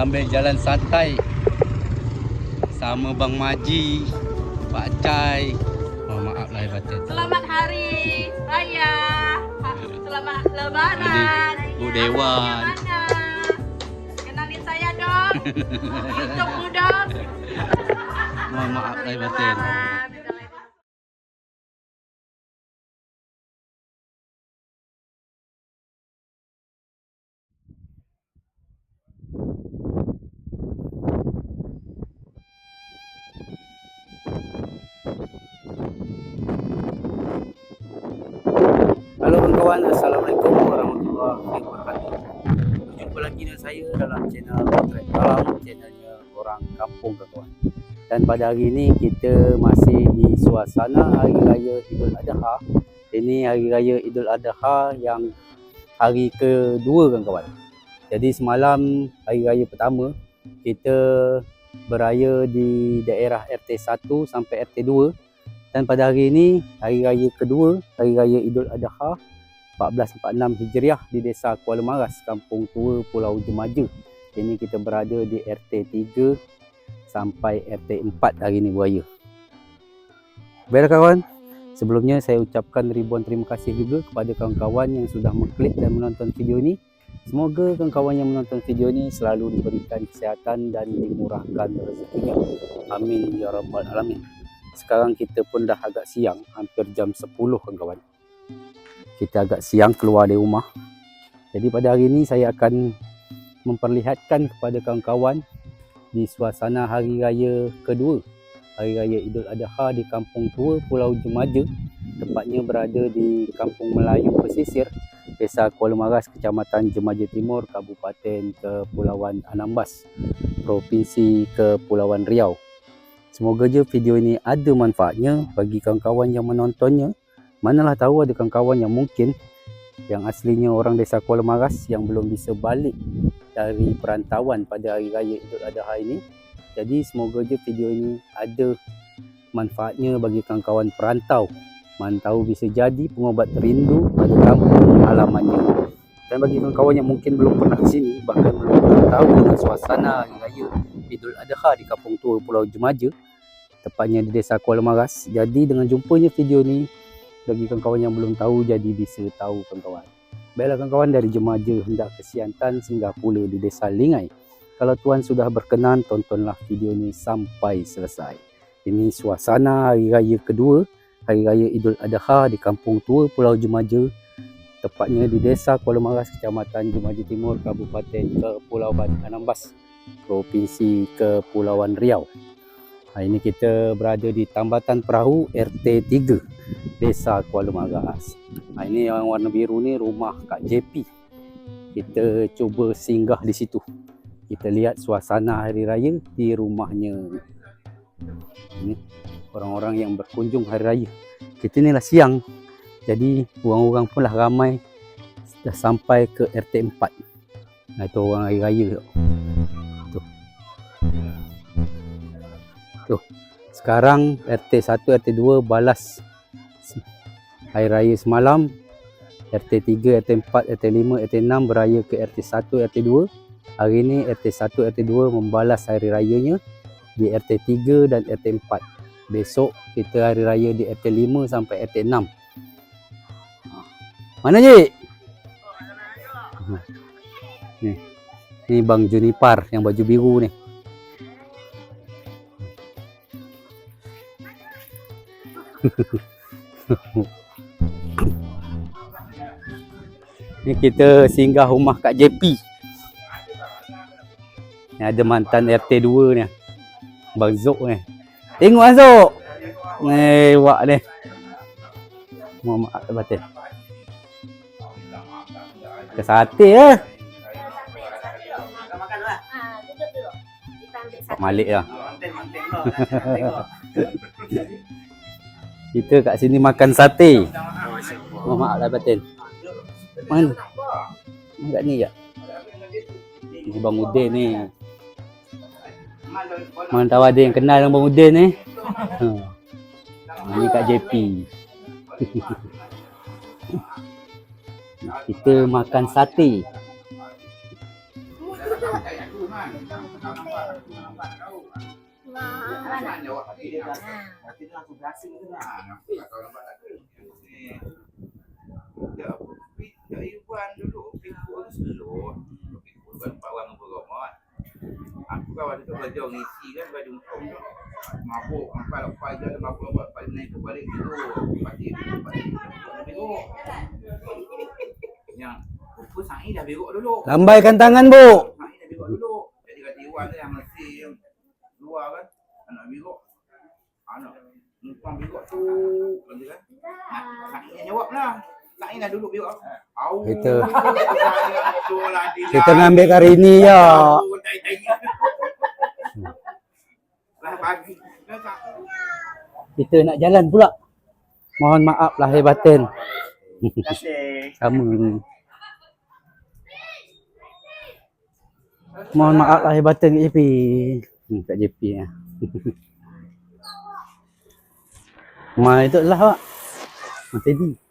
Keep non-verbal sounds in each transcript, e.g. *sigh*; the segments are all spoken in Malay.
sambil jalan santai sama Bang Maji, Pak Cai. Oh, maaf lahir batin. Selamat Hari Raya. Selamat Lebaran. Bu Dewan. Kenalin saya dong. *laughs* Untuk muda. Mohon maaf lahir batin. Kawan-kawan, Assalamualaikum warahmatullahi wabarakatuh. Jumpa lagi dengan saya dalam channel Potret Alam, channelnya Orang Kampung kawan. Dan pada hari ini kita masih di suasana Hari Raya Idul Adha. Ini Hari Raya Idul Adha yang hari kedua kawan-kawan. Jadi semalam Hari Raya pertama kita beraya di daerah RT 1 sampai RT 2 dan pada hari ini Hari Raya kedua Hari Raya Idul Adha 1446 Hijriah di Desa Kuala Maras, Kampung Tua Pulau Jemaja. Ini kita berada di RT 3 sampai RT 4 hari ini buaya. Baiklah kawan, sebelumnya saya ucapkan ribuan terima kasih juga kepada kawan-kawan yang sudah mengklik dan menonton video ini. Semoga kawan-kawan yang menonton video ini selalu diberikan kesihatan dan dimurahkan rezekinya. Amin ya rabbal alamin. Sekarang kita pun dah agak siang, hampir jam 10 kawan-kawan kita agak siang keluar dari rumah. Jadi pada hari ini saya akan memperlihatkan kepada kawan-kawan di suasana hari raya kedua, hari raya Idul Adha di Kampung Tua Pulau Jemaja, tepatnya berada di Kampung Melayu Pesisir, Desa Kuala Maras, Kecamatan Jemaja Timur, Kabupaten Kepulauan Anambas, Provinsi Kepulauan Riau. Semoga je video ini ada manfaatnya bagi kawan-kawan yang menontonnya Manalah tahu ada kawan-kawan yang mungkin yang aslinya orang desa Kuala Maras yang belum bisa balik dari perantauan pada hari raya Idul Adha ini. Jadi semoga je video ini ada manfaatnya bagi kawan-kawan perantau. Mantau bisa jadi pengobat rindu pada kampung halamannya. Dan bagi kawan-kawan yang mungkin belum pernah ke sini bahkan belum pernah tahu dengan suasana hari raya Idul Adha di Kampung Tua Pulau Jemaja tepatnya di Desa Kuala Maras. Jadi dengan jumpanya video ni bagi kawan-kawan yang belum tahu jadi bisa tahu kawan-kawan. Baiklah kawan-kawan dari Jemaja hendak ke Siantan singgah pula di Desa Lingai. Kalau tuan sudah berkenan tontonlah video ni sampai selesai. Ini suasana hari raya kedua, hari raya Idul Adha di Kampung Tua Pulau Jemaja. Tepatnya di Desa Kuala Maras, Kecamatan Jemaja Timur, Kabupaten Kepulauan Anambas, Provinsi Kepulauan Riau. Hari ini kita berada di Tambatan Perahu RT 3 Desa Kuala Maras. Ha, ini yang warna biru ni rumah Kak JP. Kita cuba singgah di situ. Kita lihat suasana hari raya di rumahnya. Ini orang-orang yang berkunjung hari raya. Kita ni lah siang. Jadi orang-orang pun lah ramai dah sampai ke RT 4. Nah itu orang hari raya tu. Sekarang RT 1, RT 2 balas hari raya semalam. RT 3, RT 4, RT 5, RT 6 beraya ke RT 1, RT 2. Hari ini RT 1, RT 2 membalas hari rayanya di RT 3 dan RT 4. Besok kita hari raya di RT 5 sampai RT 6. Mana je? Ni. Ni Bang Junipar yang baju biru ni. Ni kita singgah rumah Kak JP. Ni ada mantan RT 2 ni. Bang Zok ni. Tengok lah Zok. Ni wak ni. Mohon maaf batin. Ke sate lah. Malik lah. *laughs* Kita kat sini makan sate. Maaf lah batin. Mana? Kat ni ya? Ni Bang Udin ni. Mana tahu ada yang kenal dengan Bang Udin ni? Ha. Ini Kak JP. *laughs* Kita makan sate. Aku kawan tu belajar ngisi kan baju kau mabuk sampai lepas je ada mabuk buat balik naik ke balik pasti balik beruk. Yang apa sangi dah beruk dulu. Lambaikan tangan, Bu. sangi dah beruk dulu. Jadi kata Iwan tu yang yang luar kan? Anak beruk. Anak numpang beruk tu. Kata kan? Nak sangi yang jawab lah sangi dah duduk beruk au Kita- *laughs* tu lah Kita ngambil kali ni ya. *laughs* Lah pagi Kita nak jalan pula. Mohon maaf lahir batin. Terima kasih. *laughs* Sama. Mohon maaf lahir batin Kak JP. Hmm, Kak JP ya. Ma itu lah Pak. Ma tadi.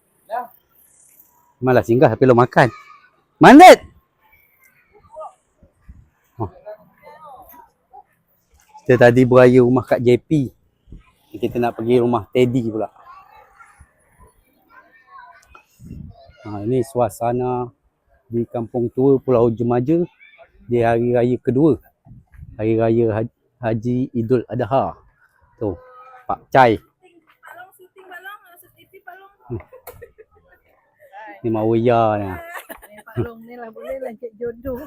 Malah singgah tapi lo makan. Mandet. Oh. Kita tadi beraya rumah Kak JP. Kita nak pergi rumah Teddy pula. Ha, ini suasana di Kampung Tua Pulau Jemaja di hari raya kedua. Hari raya Haji, Idul Adha. Tu, Pak Cai. Ni Mawia ni. Balong ni lah boleh lah cek jodoh.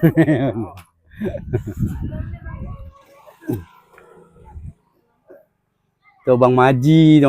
tu Bang Maji tu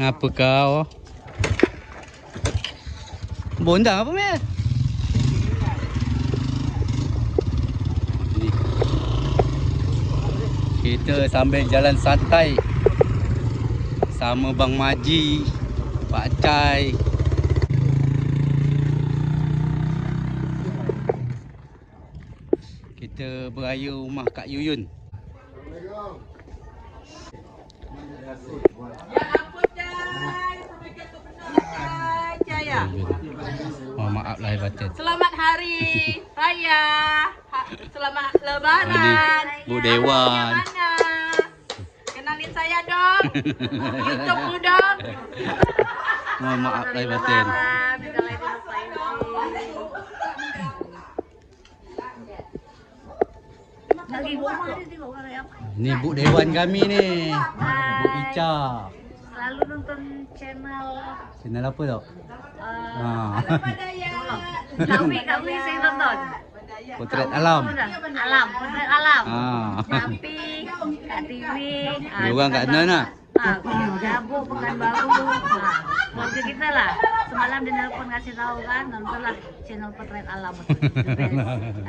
Ngapa kau? Bondang apa meh? Ni. Kita sambil jalan santai sama Bang Maji, Pak Cai. Kita beraya rumah Kak Yuyun. Ya ampun Mohon maaf lahir batin. Selamat hari raya. Ha, selamat lebaran. Bu Dewan. Kenalin saya dong. YouTube dong. Mohon maaf lahir batin. Ni Bu Dewan kami ni. Bu Ica. Selalu nonton channel Channel apa tau? uh, Ha. Kami kami saya nonton. Potret alam. Alam, potret alam. Ha. Jampi, kat TV. ah, Dia orang kat mana nak? Ah, Jabu, Pekanbaru. Ah, keluarga kita lah. Semalam dia nelpon kasih tahu kan, nonton lah channel potret alam.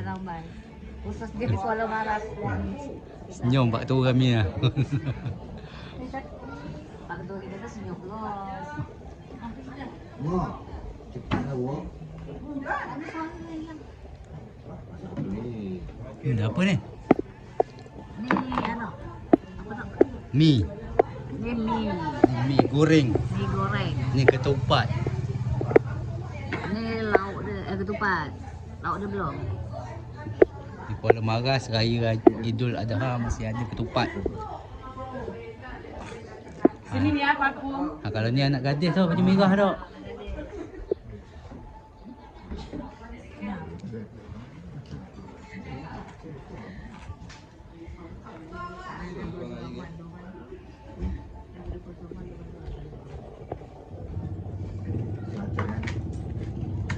Alam baik. Khusus dia di Kuala Maras. Senyum Pak Tu kami lah. Pak Ketua kita tu senyum terus. Ni dah apa ni? Ni ano? Apa nak? Mi. Ni mie. Mi goreng. Mie goreng. Ni ketupat. Ni lauk dia, eh ketupat. Lauk dia belum. Di Kuala Maras raya Idul Adha masih ada ketupat. Sini ni apa aku? Ha, kalau ni anak gadis tau baju merah tau.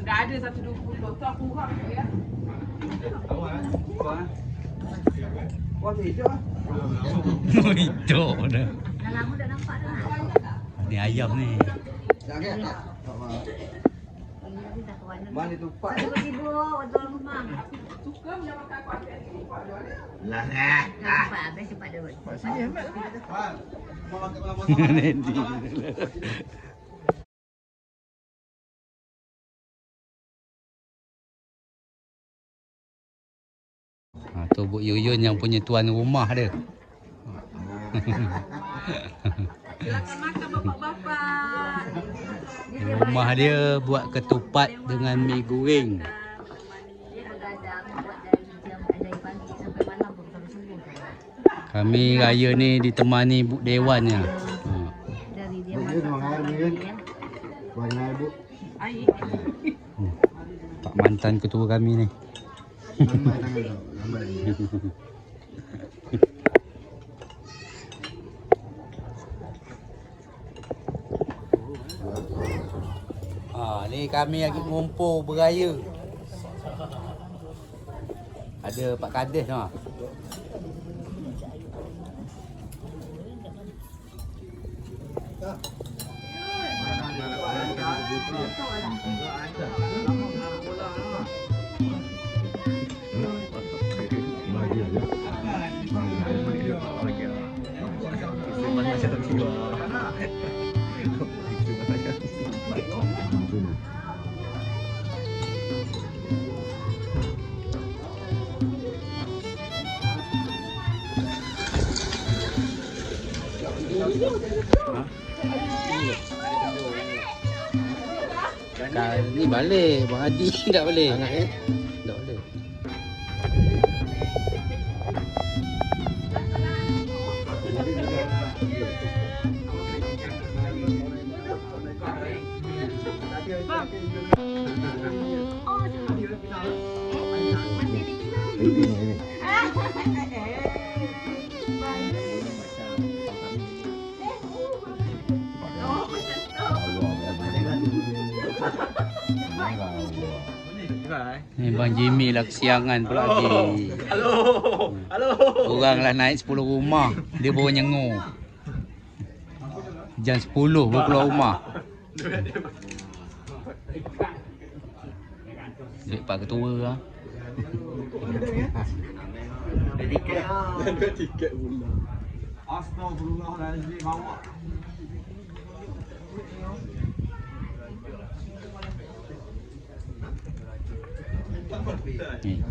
Enggak ada satu dua puluh doktor kurang tu ya. Kau hidup ah. *laughs* Itu dah. Dah lama dah nampak dah. Ni ayam ni. Jangan tak. Dah. Mana tupak? Sibuk-sibuk betul memang. Suka makan kuat. Lah. Dah cepat habis cepat dia buat. Ha, *laughs* tu Bu Yuyun yang punya tuan rumah dia. Silakan makan bapak-bapak. Rumah dia buat ketupat dengan mi goreng. Dia begadang buat dari jam dari pagi sampai malam pun sampai subuh. Kami raya ni ditemani Bu Dewannya. Ha. Ni kan? ibu. Air. Pak mantan ketua kami ni. Lambat sangat tau. Lambat lagi. Ha, kami lagi ngumpul beraya. Ada Pak Kades ha. Balik, Bang Adi *laughs* tak balik. Tak balik. Ni Bang Jimmy lah kesiangan pula lagi. Halo. Halo. Orang lah naik 10 rumah, dia baru nyengur. Jam 10 baru keluar rumah. Duit Pak Ketua lah. Astagfirullahalazim awak. Ni.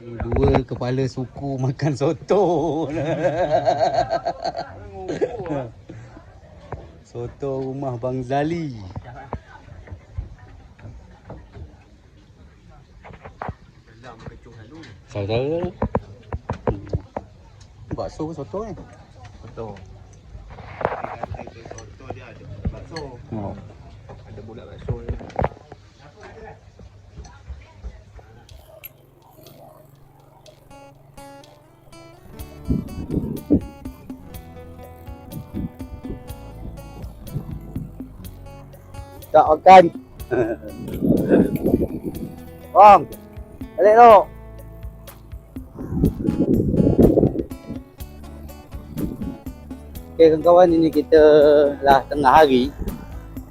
Dua kepala suku makan soto. soto rumah Bang Zali. Saudara. Bakso ke soto ni? Betul. Soto dia ada bakso. Oh. Bulat bakso ni. Tak makan. Bang. Balik tu. Okay kawan-kawan ini kita lah tengah hari.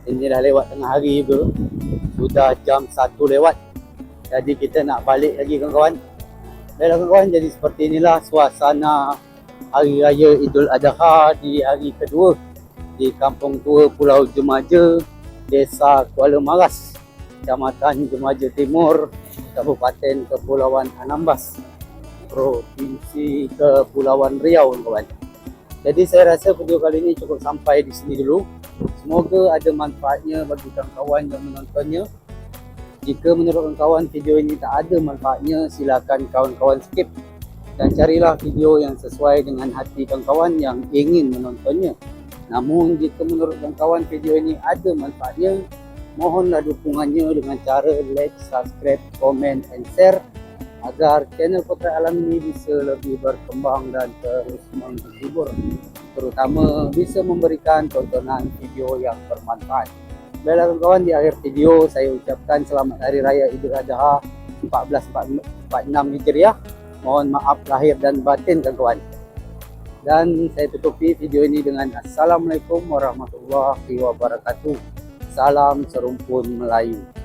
Ini dah lewat tengah hari tu. Sudah jam 1 lewat. Jadi kita nak balik lagi kawan-kawan. Baiklah kawan-kawan jadi seperti inilah suasana Hari Raya Idul Adha di hari kedua di Kampung Tua Pulau Jemaja Desa Kuala Maras, Kecamatan Jemaja Timur, Kabupaten Kepulauan Anambas, Provinsi Kepulauan Riau kawan. Jadi saya rasa video kali ini cukup sampai di sini dulu. Semoga ada manfaatnya bagi kawan-kawan yang menontonnya. Jika menurut kawan video ini tak ada manfaatnya, silakan kawan-kawan skip dan carilah video yang sesuai dengan hati kawan-kawan yang ingin menontonnya. Namun jika menurut kawan-kawan video ini ada manfaatnya, mohonlah dukungannya dengan cara like, subscribe, comment and share agar channel Potret Alam ini bisa lebih berkembang dan terus menghibur terutama bisa memberikan tontonan video yang bermanfaat. Baiklah kawan-kawan di akhir video saya ucapkan selamat Hari Raya Idul Adha 1446 Hijriah. Mohon maaf lahir dan batin kawan-kawan. Dan saya tutupi video ini dengan Assalamualaikum warahmatullahi wabarakatuh. Salam serumpun Melayu.